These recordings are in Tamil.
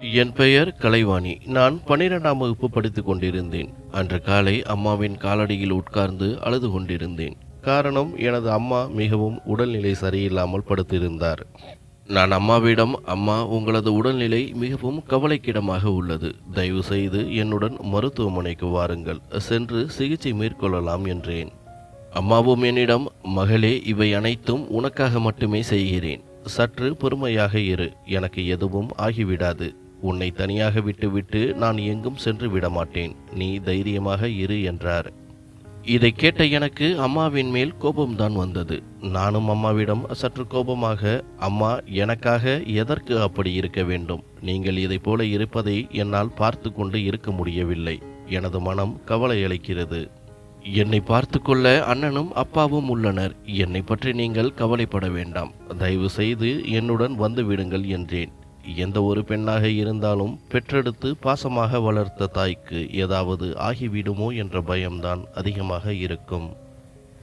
என் பெயர் கலைவாணி. நான் பன்னிரெண்டாம் வகுப்பு படித்துக் கொண்டிருந்தேன். அன்று காலை அம்மாவின் காலடியில் உட்கார்ந்து அழுது கொண்டிருந்தேன். காரணம் எனது அம்மா மிகவும் உடல்நிலை சரியில்லாமல் படுத்திருந்தார். நான் அம்மாவிடம் அம்மா உங்களது உடல்நிலை மிகவும் கவலைக்கிடமாக உள்ளது. தயவு செய்து என்னுடன் மருத்துவமனைக்கு வாருங்கள். சென்று சிகிச்சை மேற்கொள்ளலாம் என்றேன். அம்மாவும் என்னிடம் மகளே இவை அனைத்தும் உனக்காக மட்டுமே செய்கிறேன். சற்று பொறுமையாக இரு. எனக்கு எதுவும் ஆகிவிடாது. உன்னை தனியாக விட்டுவிட்டு நான் எங்கும் சென்று விட மாட்டேன் நீ தைரியமாக இரு என்றார். இதை கேட்ட எனக்கு அம்மாவின் மேல் கோபம்தான் வந்தது. நானும் அம்மாவிடம் சற்று கோபமாக அம்மா எனக்காக எதற்கு அப்படி இருக்க வேண்டும்? நீங்கள் இதை போல இருப்பதை என்னால் பார்த்து கொண்டு இருக்க முடியவில்லை. எனது மனம் கவலை அளிக்கிறது. என்னை பார்த்து கொள்ள அண்ணனும் அப்பாவும் உள்ளனர். என்னை பற்றி நீங்கள் கவலைப்பட வேண்டாம். தயவு செய்து என்னுடன் வந்து விடுங்கள் என்றேன். எந்த ஒரு பெண்ணாக இருந்தாலும் பெற்றெடுத்து பாசமாக வளர்த்த தாய்க்கு ஏதாவது ஆகிவிடுமோ என்ற பயம்தான் அதிகமாக இருக்கும்.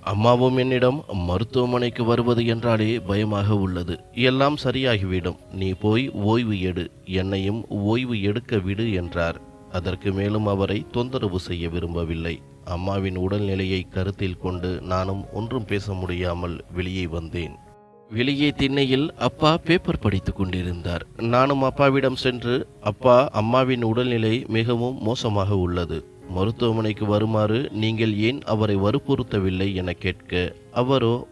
அம்மாவும் என்னிடம் மருத்துவமனைக்கு வருவது என்றாலே பயமாக உள்ளது. எல்லாம் சரியாகிவிடும். நீ போய் ஓய்வு எடு. என்னையும் ஓய்வு எடுக்க விடு என்றார். அதற்கு மேலும் அவரை தொந்தரவு செய்ய விரும்பவில்லை. அம்மாவின் உடல்நிலையை கருத்தில் கொண்டு நானும் ஒன்றும் பேச முடியாமல் வெளியே வந்தேன். வெளியே திண்ணையில் அப்பா பேப்பர் படித்துக் கொண்டிருந்தார். நானும் அப்பாவிடம் சென்று அப்பா அம்மாவின் உடல்நிலை மிகவும் மோசமாக உள்ளது. மருத்துவமனைக்கு வருமாறு நீங்கள் ஏன் அவரை வற்புறுத்தவில்லை என கேட்க அவரோ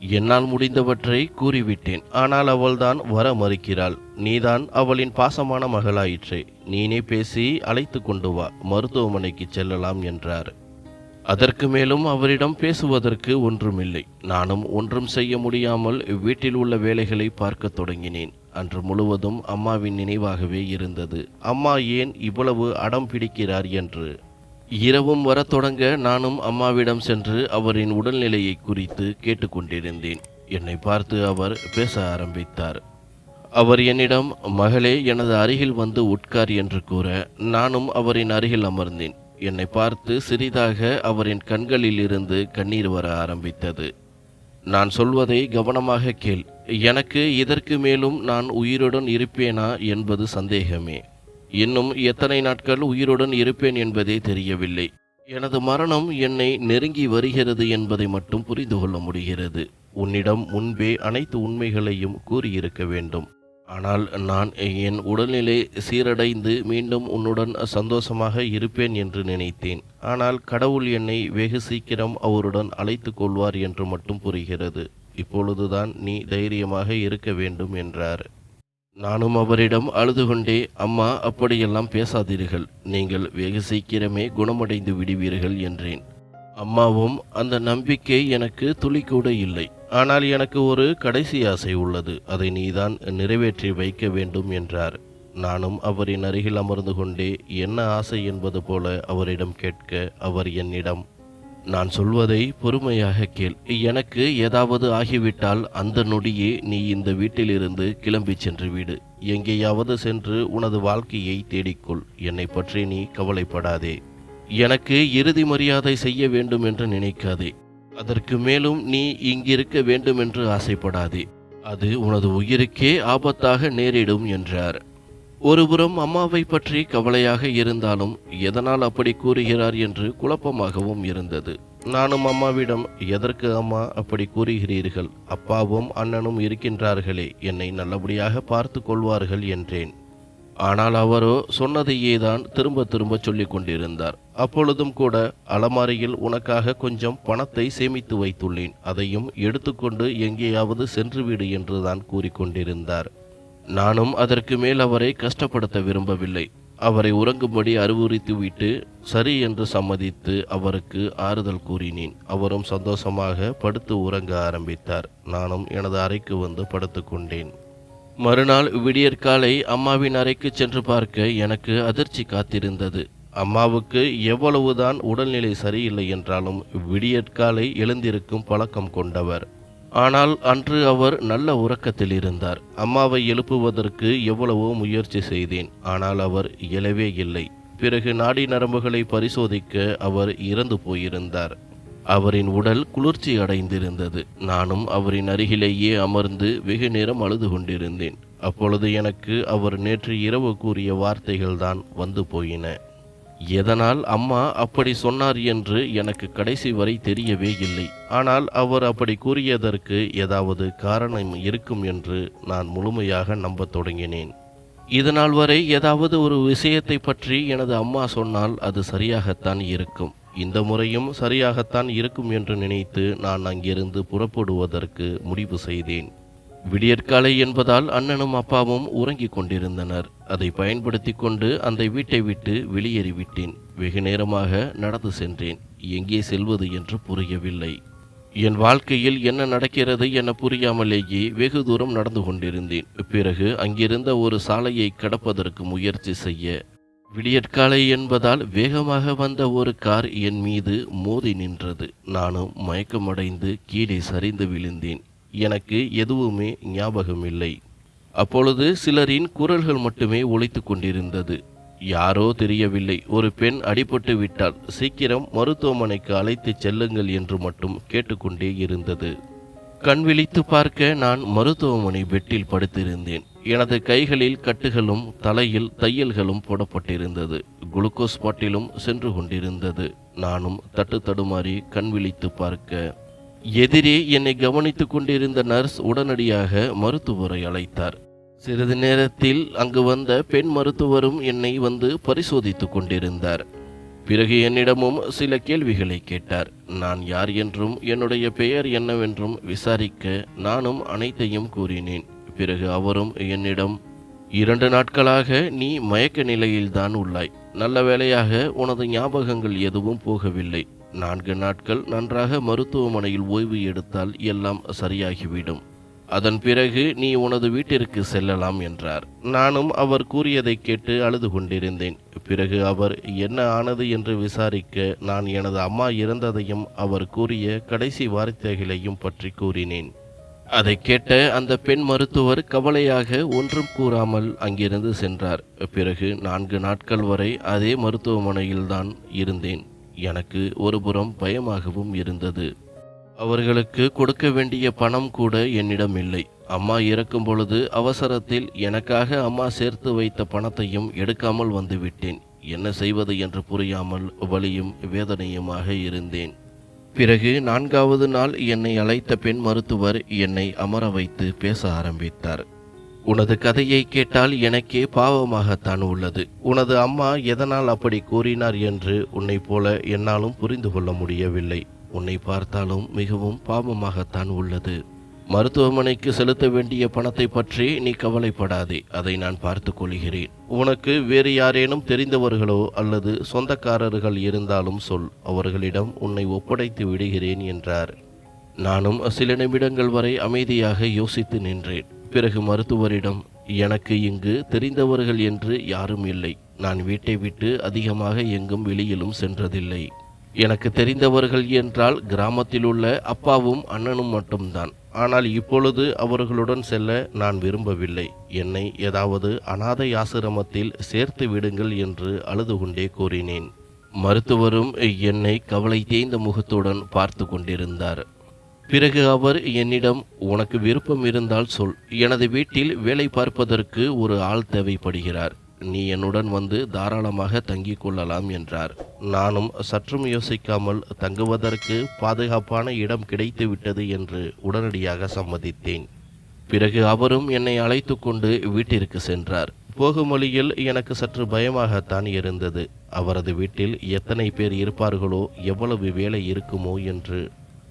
என்னால் முடிந்தவற்றை கூறிவிட்டேன். ஆனால் அவள்தான் வர மறுக்கிறாள். நீதான் அவளின் பாசமான மகளாயிற்றே. நீனே பேசி அழைத்து கொண்டு வா. மருத்துவமனைக்கு செல்லலாம் என்றார். அதற்கு மேலும் அவரிடம் பேசுவதற்கு ஒன்றுமில்லை. நானும் ஒன்றும் செய்ய முடியாமல் வீட்டில் உள்ள வேலைகளை பார்க்கத் தொடங்கினேன். அன்று முழுவதும் அம்மாவின் நினைவாகவே இருந்தது. அம்மா ஏன் இவ்வளவு அடம் பிடிக்கிறார் என்று? இரவும் வரத் தொடங்க நானும் அம்மாவிடம் சென்று அவரின் உடல்நிலையை குறித்து கேட்டுக்கொண்டிருந்தேன். என்னை பார்த்து அவர் பேச ஆரம்பித்தார். அவர் என்னிடம் மகளே எனது அருகில் வந்து உட்கார் என்று கூற நானும் அவரின் அருகில் அமர்ந்தேன். என்னை பார்த்து சிறிதாக அவரின் கண்களில் இருந்து கண்ணீர் வர ஆரம்பித்தது. நான் சொல்வதை கவனமாக கேள். எனக்கு இதற்கு மேலும் நான் உயிருடன் இருப்பேனா? என்பது சந்தேகமே. இன்னும் எத்தனை நாட்கள் உயிருடன் இருப்பேன் என்பதே தெரியவில்லை. எனது மரணம் என்னை நெருங்கி வருகிறது என்பதை மட்டும் புரிந்து கொள்ள முடிகிறது. உன்னிடம் முன்பே அனைத்து உண்மைகளையும் கூறியிருக்க வேண்டும். ஆனால் நான் என் உடல்நிலை சீரடைந்து மீண்டும் உன்னுடன் சந்தோஷமாக இருப்பேன் என்று நினைத்தேன். ஆனால் கடவுள் என்னை வெகு சீக்கிரம் அவருடன் அழைத்து கொள்வார் என்று மட்டும் புரிகிறது. இப்பொழுதுதான் நீ தைரியமாக இருக்க வேண்டும் என்றார். நானும் அவரிடம் அழுது கொண்டே அம்மா அப்படியெல்லாம் பேசாதீர்கள். நீங்கள் வெகு சீக்கிரமே குணமடைந்து விடுவீர்கள் என்றேன். அம்மாவும் அந்த நம்பிக்கை எனக்கு துளி கூட இல்லை. ஆனால் எனக்கு ஒரு கடைசி ஆசை உள்ளது. அதை நீதான் நிறைவேற்றி வைக்க வேண்டும் என்றார். நானும் அவரின் அருகில் அமர்ந்து கொண்டே என்ன ஆசை என்பது போல அவரிடம் கேட்க அவர் என்னிடம் நான் சொல்வதை பொறுமையாக கேள். எனக்கு ஏதாவது ஆகிவிட்டால் அந்த நொடியே நீ இந்த வீட்டிலிருந்து கிளம்பி சென்று விடு. எங்கேயாவது சென்று உனது வாழ்க்கையை தேடிக்கொள். என்னை பற்றி நீ கவலைப்படாதே. எனக்கு இறுதி மரியாதை செய்ய வேண்டும் என்று நினைக்காதே. அதற்கு மேலும் நீ இங்கிருக்க வேண்டும் என்று ஆசைப்படாதே. அது உனது உயிருக்கே ஆபத்தாக நேரிடும் என்றார். ஒருபுறம் அம்மாவை பற்றி கவலையாக இருந்தாலும் எதனால் அப்படி கூறுகிறார் என்று குழப்பமாகவும் இருந்தது. நானும் அம்மாவிடம் எதற்கு அம்மா அப்படி கூறுகிறீர்கள்? அப்பாவும் அண்ணனும் இருக்கின்றார்களே என்னை நல்லபடியாக பார்த்து கொள்வார்கள் என்றேன். ஆனால் அவரோ சொன்னதையே தான் திரும்ப திரும்ப சொல்லிக் கொண்டிருந்தார். அப்பொழுதும் கூட அலமாரியில் உனக்காக கொஞ்சம் பணத்தை சேமித்து வைத்துள்ளேன். அதையும் எடுத்துக்கொண்டு எங்கேயாவது சென்றுவிடு என்றுதான் கூறிக்கொண்டிருந்தார் நானும் அதற்கு மேல் அவரை கஷ்டப்படுத்த விரும்பவில்லை. அவரை உறங்கும்படி அறிவுறுத்திவிட்டு சரி என்று சம்மதித்து அவருக்கு ஆறுதல் கூறினேன். அவரும் சந்தோஷமாக படுத்து உறங்க ஆரம்பித்தார். நானும் எனது அறைக்கு வந்து படுத்துக்கொண்டேன் மறுநாள் விடியற்காலை அம்மாவின் அறைக்கு சென்று பார்க்க எனக்கு அதிர்ச்சி காத்திருந்தது. அம்மாவுக்கு எவ்வளவுதான் உடல்நிலை சரியில்லை என்றாலும் விடியற்காலை எழுந்திருக்கும் பழக்கம் கொண்டவர். ஆனால் அன்று அவர் நல்ல உறக்கத்தில் இருந்தார். அம்மாவை எழுப்புவதற்கு எவ்வளவோ முயற்சி செய்தேன். ஆனால் அவர் எழவே இல்லை. பிறகு நாடி நரம்புகளை பரிசோதிக்க அவர் இறந்து போயிருந்தார். அவரின் உடல் குளிர்ச்சி அடைந்திருந்தது. நானும் அவரின் அருகிலேயே அமர்ந்து வெகு நேரம் அழுது கொண்டிருந்தேன். அப்பொழுது எனக்கு அவர் நேற்று இரவு கூறிய வார்த்தைகள்தான் வந்து போயின. எதனால் அம்மா அப்படி சொன்னார் என்று எனக்கு கடைசி வரை தெரியவே இல்லை. ஆனால் அவர் அப்படி கூறியதற்கு ஏதாவது காரணம் இருக்கும் என்று நான் முழுமையாக நம்பத் தொடங்கினேன். இதனால் வரை ஏதாவது ஒரு விஷயத்தை பற்றி எனது அம்மா சொன்னால் அது சரியாகத்தான் இருக்கும். இந்த முறையும் சரியாகத்தான் இருக்கும் என்று நினைத்து நான் அங்கிருந்து புறப்படுவதற்கு முடிவு செய்தேன். விடியற்காலை என்பதால் அண்ணனும் அப்பாவும் உறங்கிக் கொண்டிருந்தனர். அதை பயன்படுத்தி கொண்டு அந்த வீட்டை விட்டு வெளியேறிவிட்டேன். வெகு நேரமாக நடந்து சென்றேன். எங்கே செல்வது என்று புரியவில்லை. என் வாழ்க்கையில் என்ன நடக்கிறது என புரியாமலேயே வெகு தூரம் நடந்து கொண்டிருந்தேன். பிறகு அங்கிருந்த ஒரு சாலையை கடப்பதற்கு முயற்சி செய்ய விடியற்காலை என்பதால் வேகமாக வந்த ஒரு கார் என் மீது மோதி நின்றது. நானும் மயக்கமடைந்து கீழே சரிந்து விழுந்தேன். எனக்கு எதுவுமே ஞாபகமில்லை. அப்பொழுது சிலரின் குரல்கள் மட்டுமே ஒழித்து கொண்டிருந்தது. யாரோ தெரியவில்லை. ஒரு பெண் அடிபட்டு விட்டால் சீக்கிரம் மருத்துவமனைக்கு அழைத்துச் செல்லுங்கள் என்று மட்டும் கேட்டுக்கொண்டே இருந்தது. கண் விழித்து பார்க்க நான் மருத்துவமனை பெட்டில் படுத்திருந்தேன். எனது கைகளில் கட்டுகளும் தலையில் தையல்களும் போடப்பட்டிருந்தது. குளுக்கோஸ் பாட்டிலும் சென்று கொண்டிருந்தது. நானும் தட்டு தடுமாறி கண் விழித்து பார்க்க. எதிரே என்னை கவனித்துக் கொண்டிருந்த நர்ஸ் உடனடியாக மருத்துவரை அழைத்தார். சிறிது நேரத்தில் அங்கு வந்த பெண் மருத்துவரும் என்னை வந்து பரிசோதித்துக் கொண்டிருந்தார். பிறகு என்னிடமும் சில கேள்விகளை கேட்டார். நான் யார் என்றும் என்னுடைய பெயர் என்னவென்றும் விசாரிக்க நானும் அனைத்தையும் கூறினேன். பிறகு அவரும் என்னிடம் இரண்டு நாட்களாக நீ மயக்க நிலையில்தான் உள்ளாய். நல்ல வேளையாக உனது ஞாபகங்கள் எதுவும் போகவில்லை. நான்கு நாட்கள் நன்றாக மருத்துவமனையில் ஓய்வு எடுத்தால் எல்லாம் சரியாகிவிடும். அதன் பிறகு நீ உனது வீட்டிற்கு செல்லலாம் என்றார். நானும் அவர் கூறியதை கேட்டு அழுது கொண்டிருந்தேன். பிறகு அவர் என்ன ஆனது? என்று விசாரிக்க நான் எனது அம்மா இறந்ததையும் அவர் கூறிய கடைசி வார்த்தைகளையும் பற்றி கூறினேன். அதை கேட்ட அந்த பெண் மருத்துவர் கவலையாக ஒன்றும் கூறாமல் அங்கிருந்து சென்றார். பிறகு நான்கு நாட்கள் வரை அதே மருத்துவமனையில்தான் இருந்தேன். எனக்கு ஒருபுறம் பயமாகவும் இருந்தது. அவர்களுக்கு கொடுக்க வேண்டிய பணம் கூட என்னிடம் இல்லை. அம்மா இறக்கும் பொழுது அவசரத்தில் எனக்காக அம்மா சேர்த்து வைத்த பணத்தையும் எடுக்காமல் வந்துவிட்டேன் என்ன செய்வது என்று புரியாமல் வலியும் வேதனையுமாக இருந்தேன். பிறகு நான்காவது நாள் என்னை அழைத்த பெண் மருத்துவர் என்னை அமர வைத்து பேச ஆரம்பித்தார். உனது கதையை கேட்டால் எனக்கே பாவமாகத்தான் உள்ளது. உனது அம்மா எதனால் அப்படி கூறினார் என்று உன்னைப் போல என்னாலும் புரிந்து கொள்ள முடியவில்லை. உன்னை பார்த்தாலும் மிகவும் பாவமாகத்தான் உள்ளது. மருத்துவமனைக்கு செலுத்த வேண்டிய பணத்தை பற்றி நீ கவலைப்படாதே அதை நான் பார்த்து கொள்கிறேன். உனக்கு வேறு யாரேனும் தெரிந்தவர்களோ அல்லது சொந்தக்காரர்கள் இருந்தாலும் சொல் அவர்களிடம் உன்னை ஒப்படைத்து விடுகிறேன் என்றார். நானும் சில நிமிடங்கள் வரை அமைதியாக யோசித்து நின்றேன். பிறகு மருத்துவரிடம் எனக்கு இங்கு தெரிந்தவர்கள் என்று யாரும் இல்லை. நான் வீட்டை விட்டு அதிகமாக எங்கும் வெளியிலும் சென்றதில்லை. எனக்கு தெரிந்தவர்கள் என்றால் கிராமத்தில் உள்ள அப்பாவும் அண்ணனும் மட்டும்தான். ஆனால் இப்பொழுது அவர்களுடன் செல்ல நான் விரும்பவில்லை. என்னை ஏதாவது அனாதை ஆசிரமத்தில் சேர்த்து விடுங்கள் என்று அழுது கொண்டே கூறினேன். மருத்துவரும் என்னை கவலை தேய்ந்த முகத்துடன் பார்த்து கொண்டிருந்தார். பிறகு அவர் என்னிடம் உனக்கு விருப்பம் இருந்தால் சொல். எனது வீட்டில் வேலை பார்ப்பதற்கு ஒரு ஆள் தேவைப்படுகிறார். நீ என்னுடன் வந்து தாராளமாக தங்கிக் கொள்ளலாம் என்றார். நானும் சற்றும் யோசிக்காமல் தங்குவதற்கு பாதுகாப்பான இடம் கிடைத்து விட்டது என்று உடனடியாக சம்மதித்தேன். பிறகு அவரும் என்னை அழைத்து கொண்டு வீட்டிற்கு சென்றார். போகும் வழியில் எனக்கு சற்று பயமாகத்தான் இருந்தது. அவரது வீட்டில் எத்தனை பேர் இருப்பார்களோ எவ்வளவு வேலை இருக்குமோ என்று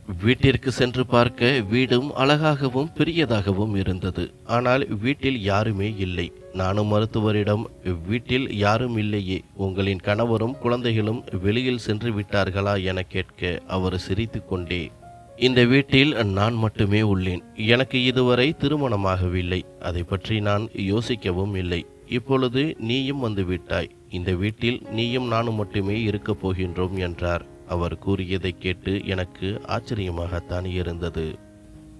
வீட்டிற்கு சென்று பார்க்க வீடும் அழகாகவும் பெரியதாகவும் இருந்தது. ஆனால் வீட்டில் யாருமே இல்லை. நானும் மருத்துவரிடம் வீட்டில் யாரும் இல்லையே. உங்களின் கணவரும் குழந்தைகளும் வெளியில் சென்று விட்டார்களா என கேட்க அவர் சிரித்துக்கொண்டே இந்த வீட்டில் நான் மட்டுமே உள்ளேன். எனக்கு இதுவரை திருமணமாகவில்லை. அதை பற்றி நான் யோசிக்கவும் இல்லை. இப்பொழுது நீயும் வந்து விட்டாய். இந்த வீட்டில் நீயும் நானும் மட்டுமே இருக்கப் போகின்றோம் என்றார். அவர் கூறியதை கேட்டு எனக்கு ஆச்சரியமாகத்தான் இருந்தது.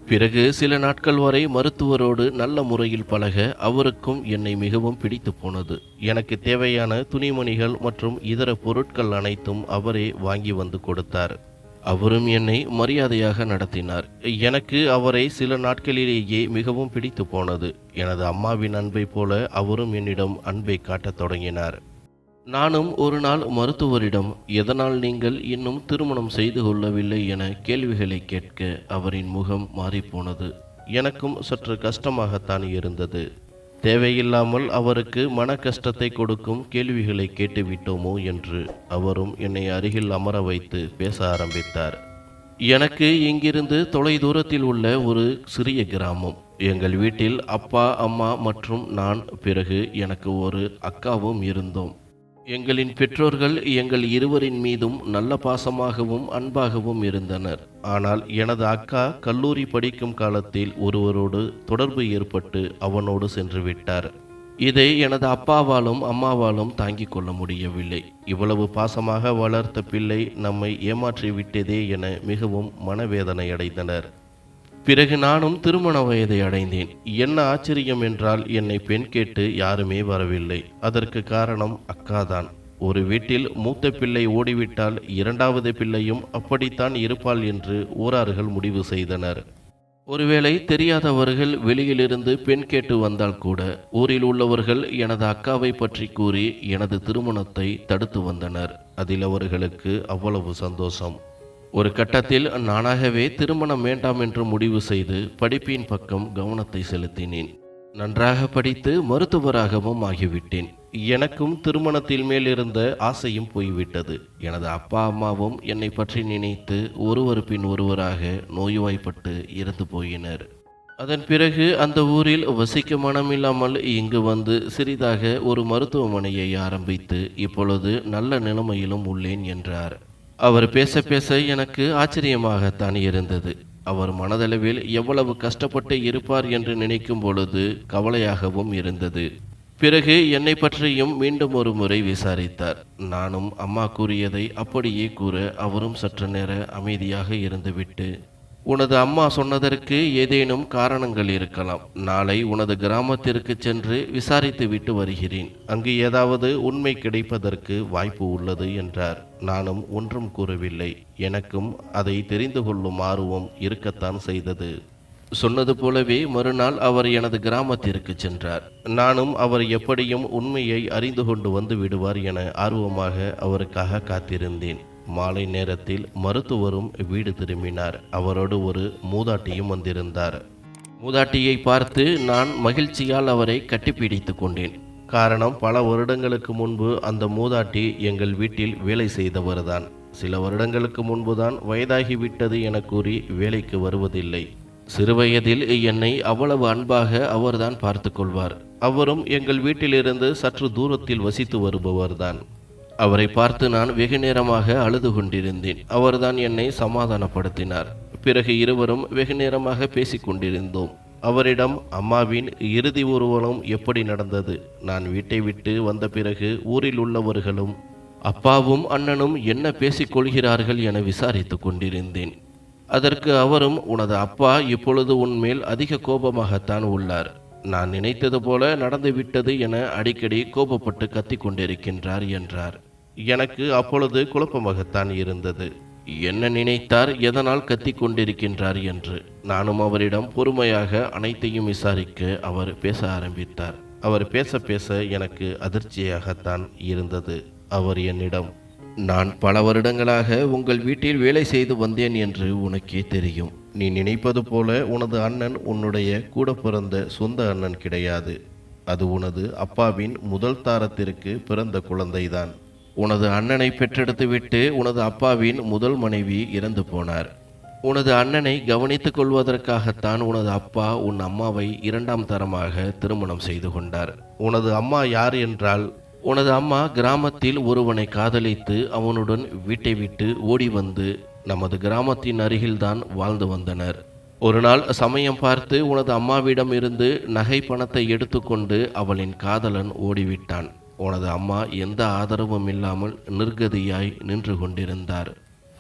பிறகு சில நாட்கள் வரை மருத்துவரோடு நல்ல முறையில் பழக அவருக்கும் என்னை மிகவும் பிடித்து போனது. எனக்கு தேவையான துணிமணிகள் மற்றும் இதர பொருட்கள் அனைத்தும் அவரே வாங்கி வந்து கொடுத்தார். அவரும் என்னை மரியாதையாக நடத்தினார். எனக்கு அவரை சில நாட்களிலேயே மிகவும் பிடித்து போனது. எனது அம்மாவின் அன்பை போல அவரும் என்னிடம் அன்பை காட்டத் தொடங்கினார். நானும் ஒரு நாள் மருத்துவரிடம் எதனால் நீங்கள் இன்னும் திருமணம் செய்து கொள்ளவில்லை என கேள்விகளை கேட்க அவரின் முகம் மாறிப்போனது. எனக்கும் சற்று கஷ்டமாகத்தான் இருந்தது. தேவையில்லாமல் அவருக்கு மன கஷ்டத்தை கொடுக்கும் கேள்விகளை கேட்டுவிட்டோமோ என்று அவரும் என்னை அருகில் அமர வைத்து பேச ஆரம்பித்தார். எனக்கு இங்கிருந்து தொலைதூரத்தில் உள்ள ஒரு சிறிய கிராமம். எங்கள் வீட்டில் அப்பா அம்மா மற்றும் நான் பிறகு எனக்கு ஒரு அக்காவும் இருந்தோம். எங்களின் பெற்றோர்கள் எங்கள் இருவரின் மீதும் நல்ல பாசமாகவும் அன்பாகவும் இருந்தனர். ஆனால் எனது அக்கா கல்லூரி படிக்கும் காலத்தில் ஒருவரோடு தொடர்பு ஏற்பட்டு அவனோடு சென்று விட்டார். இதை எனது அப்பாவாலும் அம்மாவாலும் தாங்கிக் கொள்ள முடியவில்லை. இவ்வளவு பாசமாக வளர்த்த பிள்ளை நம்மை ஏமாற்றி விட்டதே என மிகவும் மனவேதனை அடைந்தனர் பிறகு நானும் திருமண வயதை அடைந்தேன். என்ன ஆச்சரியம் என்றால் என்னை பெண் கேட்டு யாருமே வரவில்லை. அதற்கு காரணம் அக்காதான். ஒரு வீட்டில் மூத்த பிள்ளை ஓடிவிட்டால் இரண்டாவது பிள்ளையும் அப்படித்தான் இருப்பாள் என்று ஊரார்கள் முடிவு செய்தனர். ஒருவேளை தெரியாதவர்கள் வெளியிலிருந்து பெண் கேட்டு வந்தால் கூட ஊரில் உள்ளவர்கள் எனது அக்காவை பற்றி கூறி எனது திருமணத்தை தடுத்து வந்தனர். அதில் அவர்களுக்கு அவ்வளவு சந்தோஷம். ஒரு கட்டத்தில் நானாகவே திருமணம் வேண்டாம் என்று முடிவு செய்து படிப்பின் பக்கம் கவனத்தை செலுத்தினேன். நன்றாக படித்து மருத்துவராகவும் ஆகிவிட்டேன். எனக்கும் திருமணத்தில் மேல் இருந்த ஆசையும் போய்விட்டது. எனது அப்பா அம்மாவும் என்னை பற்றி நினைத்து ஒருவர் பின் ஒருவராக நோய்வாய்ப்பட்டு இறந்து போயினர். அதன் பிறகு அந்த ஊரில் வசிக்க மனமில்லாமல் இங்கு வந்து சிறிதாக ஒரு மருத்துவமனையை ஆரம்பித்து இப்பொழுது நல்ல நிலைமையிலும் உள்ளேன் என்றார். அவர் பேச பேச எனக்கு ஆச்சரியமாகத்தான் இருந்தது. அவர் மனதளவில் எவ்வளவு கஷ்டப்பட்டு இருப்பார் என்று நினைக்கும் பொழுது கவலையாகவும் இருந்தது. பிறகு என்னை பற்றியும் மீண்டும் ஒரு முறை விசாரித்தார். நானும் அம்மா கூறியதை அப்படியே கூற அவரும் சற்று நேர அமைதியாக இருந்துவிட்டு உனது அம்மா சொன்னதற்கு ஏதேனும் காரணங்கள் இருக்கலாம். நாளை உனது கிராமத்திற்கு சென்று விசாரித்து விட்டு வருகிறேன். அங்கு ஏதாவது உண்மை கிடைப்பதற்கு வாய்ப்பு உள்ளது என்றார். நானும் ஒன்றும் கூறவில்லை. எனக்கும் அதை தெரிந்து கொள்ளும் ஆர்வம் இருக்கத்தான் செய்தது. சொன்னது போலவே மறுநாள் அவர் எனது கிராமத்திற்கு சென்றார். நானும் அவர் எப்படியும் உண்மையை அறிந்து கொண்டு வந்து விடுவார் என ஆர்வமாக அவருக்காக காத்திருந்தேன். மாலை நேரத்தில் மருத்துவரும் வீடு திரும்பினார். அவரோடு ஒரு மூதாட்டியும் வந்திருந்தார். மூதாட்டியை பார்த்து நான் மகிழ்ச்சியால் அவரை கட்டிப்பிடித்து கொண்டேன். காரணம் பல வருடங்களுக்கு முன்பு அந்த மூதாட்டி எங்கள் வீட்டில் வேலை செய்தவர்தான். சில வருடங்களுக்கு முன்புதான் வயதாகிவிட்டது என கூறி வேலைக்கு வருவதில்லை. சிறுவயதில் என்னை அவ்வளவு அன்பாக அவர்தான் பார்த்து கொள்வார். அவரும் எங்கள் வீட்டிலிருந்து சற்று தூரத்தில் வசித்து வருபவர்தான். அவரை பார்த்து நான் வெகு நேரமாக அழுது கொண்டிருந்தேன். அவர்தான் என்னை சமாதானப்படுத்தினார். பிறகு இருவரும் வெகு நேரமாக பேசிக் கொண்டிருந்தோம். அவரிடம் அம்மாவின் இறுதி ஊர்வலம் எப்படி நடந்தது? நான் வீட்டை விட்டு வந்த பிறகு ஊரில் உள்ளவர்களும் அப்பாவும் அண்ணனும் என்ன பேசிக் கொள்கிறார்கள் என விசாரித்துக் கொண்டிருந்தேன். அதற்கு அவரும் உனது அப்பா இப்பொழுது உன்மேல் அதிக கோபமாகத்தான் உள்ளார். நான் நினைத்தது போல நடந்துவிட்டது என அடிக்கடி கோபப்பட்டு கத்திக் கொண்டிருக்கின்றார் என்றார். எனக்கு அப்பொழுது குழப்பமாகத்தான் இருந்தது. என்ன நினைத்தார் எதனால் கத்திக் கொண்டிருக்கின்றார் என்று. நானும் அவரிடம் பொறுமையாக அனைத்தையும் விசாரிக்க அவர் பேச ஆரம்பித்தார். அவர் பேச பேச எனக்கு அதிர்ச்சியாகத்தான் இருந்தது. அவர் என்னிடம் நான் பல வருடங்களாக உங்கள் வீட்டில் வேலை செய்து வந்தேன் என்று உனக்கே தெரியும். நீ நினைப்பது போல உனது அண்ணன் உன்னுடைய கூட பிறந்த சொந்த அண்ணன் கிடையாது. அது உனது அப்பாவின் முதல் தாரத்திற்கு பிறந்த குழந்தைதான். உனது அண்ணனை பெற்றெடுத்துவிட்டு உனது அப்பாவின் முதல் மனைவி இறந்து போனார். உனது அண்ணனை கவனித்துக் கொள்வதற்காகத்தான் உனது அப்பா உன் அம்மாவை இரண்டாம் தரமாக திருமணம் செய்து கொண்டார். உனது அம்மா யார் என்றால் உனது அம்மா கிராமத்தில் ஒருவனை காதலித்து அவனுடன் வீட்டை விட்டு ஓடி வந்து நமது கிராமத்தின் அருகில்தான் வாழ்ந்து வந்தனர். ஒரு நாள் சமயம் பார்த்து உனது அம்மாவிடம் இருந்து நகை பணத்தை எடுத்துக்கொண்டு அவளின் காதலன் ஓடிவிட்டான். உனது அம்மா எந்த ஆதரவும் இல்லாமல் நிர்கதியாய் நின்று கொண்டிருந்தார்.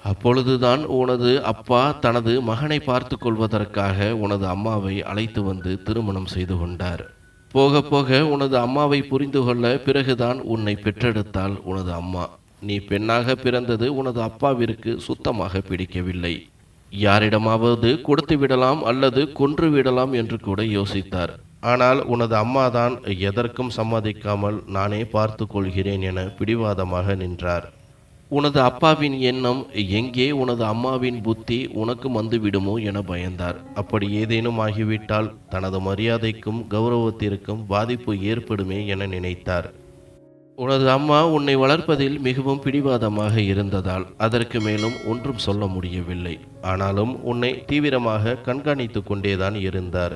அப்பொழுதுதான் உனது அப்பா தனது மகனை பார்த்து கொள்வதற்காக உனது அம்மாவை அழைத்து வந்து திருமணம் செய்து கொண்டார். போக போக உனது அம்மாவை புரிந்து கொள்ள பிறகுதான் உன்னை பெற்றெடுத்தாள் உனது அம்மா. நீ பெண்ணாக பிறந்தது உனது அப்பாவிற்கு சுத்தமாக பிடிக்கவில்லை. யாரிடமாவது கொடுத்து விடலாம் அல்லது கொன்று விடலாம் என்று கூட யோசித்தார். ஆனால் உனது அம்மாதான் எதற்கும் சம்மதிக்காமல் நானே பார்த்து கொள்கிறேன் என பிடிவாதமாக நின்றார். உனது அப்பாவின் எண்ணம் எங்கே உனது அம்மாவின் புத்தி உனக்கு வந்துவிடுமோ என பயந்தார். அப்படி ஏதேனும் ஆகிவிட்டால் தனது மரியாதைக்கும் கௌரவத்திற்கும் பாதிப்பு ஏற்படுமே என நினைத்தார். உனது அம்மா உன்னை வளர்ப்பதில் மிகவும் பிடிவாதமாக இருந்ததால் அதற்கு மேலும் ஒன்றும் சொல்ல முடியவில்லை. ஆனாலும் உன்னை தீவிரமாக கண்காணித்து கொண்டேதான் இருந்தார்.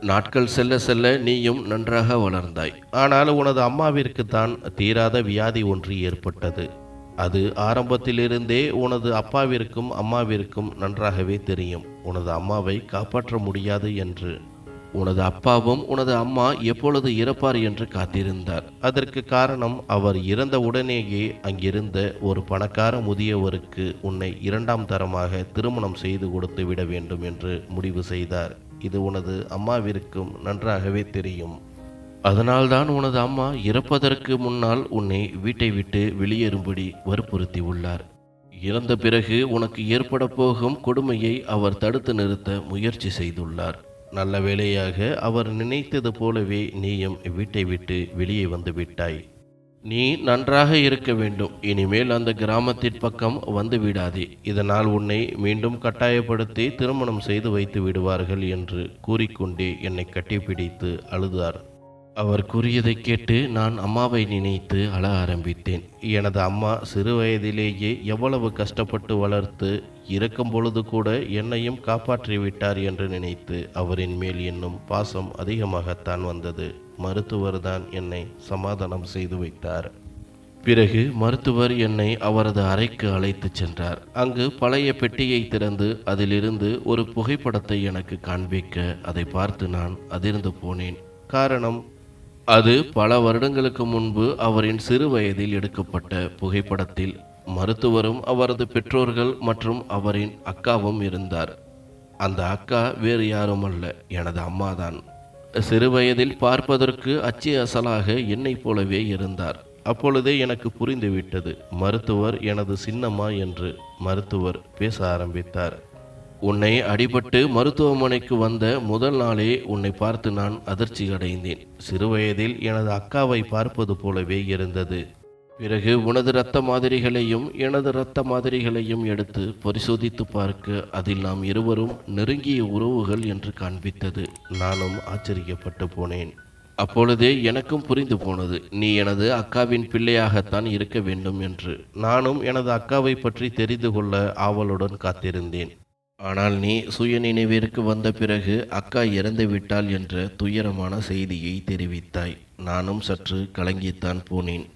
நாட்கள் செல்ல செல்ல நீயும் நன்றாக வளர்ந்தாய். ஆனால் உனது அம்மாவிற்கு தான் தீராத வியாதி ஒன்று ஏற்பட்டது. அது ஆரம்பத்திலிருந்தே உனது அப்பாவிற்கும் அம்மாவிற்கும் நன்றாகவே தெரியும். உனது அம்மாவை காப்பாற்ற முடியாது என்று. உனது அப்பாவும் உனது அம்மா எப்பொழுது இறப்பார் என்று காத்திருந்தார். அதற்கு காரணம் அவர் இறந்த உடனேயே அங்கிருந்த ஒரு பணக்கார முதியவருக்கு உன்னை இரண்டாம் தரமாக திருமணம் செய்து கொடுத்து விட வேண்டும் என்று முடிவு செய்தார். இது உனது அம்மாவிற்கும் நன்றாகவே தெரியும். அதனால்தான் உனது அம்மா இறப்பதற்கு முன்னால் உன்னை வீட்டை விட்டு வெளியேறும்படி வற்புறுத்தி உள்ளார். இறந்த பிறகு உனக்கு ஏற்பட போகும் கொடுமையை அவர் தடுத்து நிறுத்த முயற்சி செய்துள்ளார். நல்ல வேளையாக அவர் நினைத்தது போலவே நீயும் வீட்டை விட்டு வெளியே வந்து விட்டாய். நீ நன்றாக இருக்க வேண்டும். இனிமேல் அந்த கிராமத்தின் பக்கம் வந்து விடாதே. இதனால் உன்னை மீண்டும் கட்டாயப்படுத்தி திருமணம் செய்து வைத்து விடுவார்கள் என்று கூறிக்கொண்டே என்னை கட்டிப்பிடித்து அழுதார். அவர் கூறியதை கேட்டு நான் அம்மாவை நினைத்து அழ ஆரம்பித்தேன். எனது அம்மா சிறு வயதிலேயே எவ்வளவு கஷ்டப்பட்டு வளர்த்து இறக்கும் பொழுது கூட என்னையும் காப்பாற்றி விட்டார் என்று நினைத்து அவரின் மேல் என்னும் பாசம் அதிகமாகத்தான் வந்தது. மருத்துவர் தான் என்னை சமாதானம் செய்து வைத்தார். பிறகு மருத்துவர் என்னை அவரது அறைக்கு அழைத்துச் சென்றார். அங்கு பழைய பெட்டியை திறந்து அதிலிருந்து ஒரு புகைப்படத்தை எனக்கு காண்பிக்க அதை பார்த்து நான் அதிர்ந்து போனேன். காரணம் அது பல வருடங்களுக்கு முன்பு அவரின் சிறு வயதில் எடுக்கப்பட்ட புகைப்படத்தில் மருத்துவரும் அவரது பெற்றோர்கள் மற்றும் அவரின் அக்காவும் இருந்தார். அந்த அக்கா வேறு யாரும் அல்ல எனது அம்மாதான். சிறு வயதில் பார்ப்பதற்கு அச்சு அசலாக என்னைப் போலவே இருந்தார். அப்பொழுதே எனக்கு புரிந்துவிட்டது மருத்துவர் எனது சின்னம்மா என்று மருத்துவர் பேச ஆரம்பித்தார். உன்னை அடிபட்டு மருத்துவமனைக்கு வந்த முதல் நாளே உன்னை பார்த்து நான் அதிர்ச்சி அடைந்தேன். சிறுவயதில் எனது அக்காவை பார்ப்பது போலவே இருந்தது. பிறகு உனது இரத்த மாதிரிகளையும் எனது இரத்த மாதிரிகளையும் எடுத்து பரிசோதித்து பார்க்க அதில் நாம் இருவரும் நெருங்கிய உறவுகள் என்று காண்பித்தது. நானும் ஆச்சரியப்பட்டு போனேன். அப்பொழுதே எனக்கும் புரிந்து போனது. நீ எனது அக்காவின் பிள்ளையாகத்தான் இருக்க வேண்டும் என்று. நானும் எனது அக்காவை பற்றி தெரிந்து கொள்ள ஆவலுடன் காத்திருந்தேன். ஆனால் நீ சுய நினைவிற்கு வந்த பிறகு அக்கா இறந்து விட்டாள் என்ற துயரமான செய்தியை தெரிவித்தாய். நானும் சற்று கலங்கித்தான் போனேன்.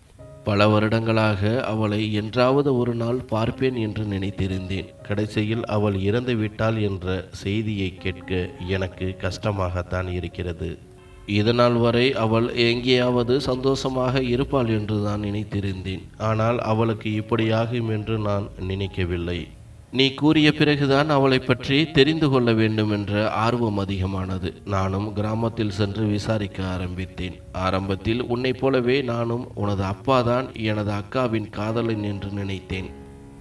பல வருடங்களாக அவளை என்றாவது ஒரு நாள் பார்ப்பேன் என்று நினைத்திருந்தேன். கடைசியில் அவள் இறந்து விட்டாள் என்ற செய்தியை கேட்க எனக்கு கஷ்டமாகத்தான் இருக்கிறது. இதனால் வரை அவள் எங்கேயாவது சந்தோஷமாக இருப்பாள் என்று தான் நினைத்திருந்தேன். ஆனால் அவளுக்கு இப்படியாகும் என்று நான் நினைக்கவில்லை. நீ கூறிய பிறகுதான் அவளை பற்றி தெரிந்து கொள்ள வேண்டும் என்ற ஆர்வம் அதிகமானது. நானும் கிராமத்தில் சென்று விசாரிக்க ஆரம்பித்தேன். ஆரம்பத்தில் உன்னைப் போலவே நானும் உனது அப்பாதான் எனது அக்காவின் காதலன் என்று நினைத்தேன்.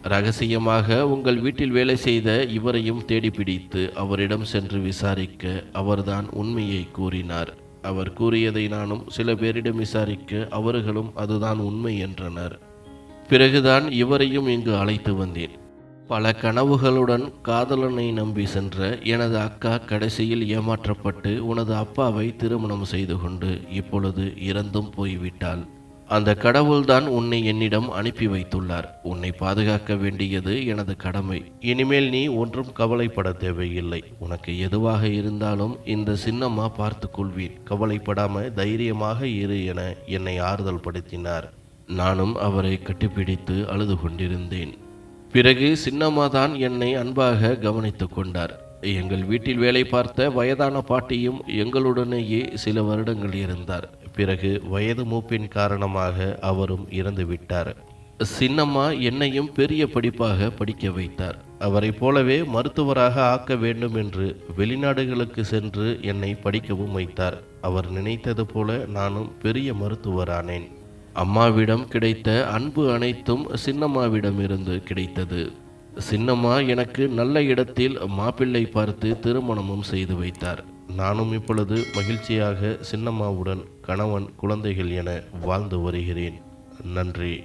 ரகசியமாக உங்கள் வீட்டில் வேலை செய்த இவரையும் தேடிப்பிடித்து அவரிடம் சென்று விசாரிக்க அவர்தான் உண்மையை கூறினார். அவர் கூறியதை நானும் சில பேரிடம் விசாரிக்க அவர்களும் அதுதான் உண்மை என்றனர். பிறகுதான் இவரையும் இங்கு அழைத்து வந்தேன். பல கனவுகளுடன் காதலனை நம்பி சென்ற எனது அக்கா கடைசியில் ஏமாற்றப்பட்டு உனது அப்பாவை திருமணம் செய்து கொண்டு இப்பொழுது இறந்தும் போய்விட்டாள். அந்த கடவுள்தான் உன்னை என்னிடம் அனுப்பி வைத்துள்ளார். உன்னை பாதுகாக்க வேண்டியது எனது கடமை. இனிமேல் நீ ஒன்றும் கவலைப்பட தேவையில்லை. உனக்கு எதுவாக இருந்தாலும் இந்த சின்னம்மா பார்த்து கொள்வீர் கவலைப்படாம தைரியமாக இரு என என்னை ஆறுதல் படுத்தினார் நானும் அவரை கட்டிப்பிடித்து அழுது கொண்டிருந்தேன். பிறகு சின்னம்மா தான் என்னை அன்பாக கவனித்து கொண்டார். எங்கள் வீட்டில் வேலை பார்த்த வயதான பாட்டியும் எங்களுடனேயே சில வருடங்கள் இருந்தார். பிறகு வயது மூப்பின் காரணமாக அவரும் இறந்து விட்டார். சின்னம்மா என்னையும் பெரிய படிப்பாக படிக்க வைத்தார். அவரைப் போலவே மருத்துவராக ஆக்க வேண்டும் என்று வெளிநாடுகளுக்கு சென்று என்னை படிக்கவும் வைத்தார். அவர் நினைத்தது போல நானும் பெரிய மருத்துவரானேன். அம்மாவிடம் கிடைத்த அன்பு அனைத்தும் சின்னம்மாவிடமிருந்து கிடைத்தது. சின்னம்மா எனக்கு நல்ல இடத்தில் மாப்பிள்ளை பார்த்து திருமணமும் செய்து வைத்தார். நானும் இப்பொழுது மகிழ்ச்சியாக சின்னம்மாவுடன் கணவன் குழந்தைகள் என வாழ்ந்து வருகிறேன். நன்றி.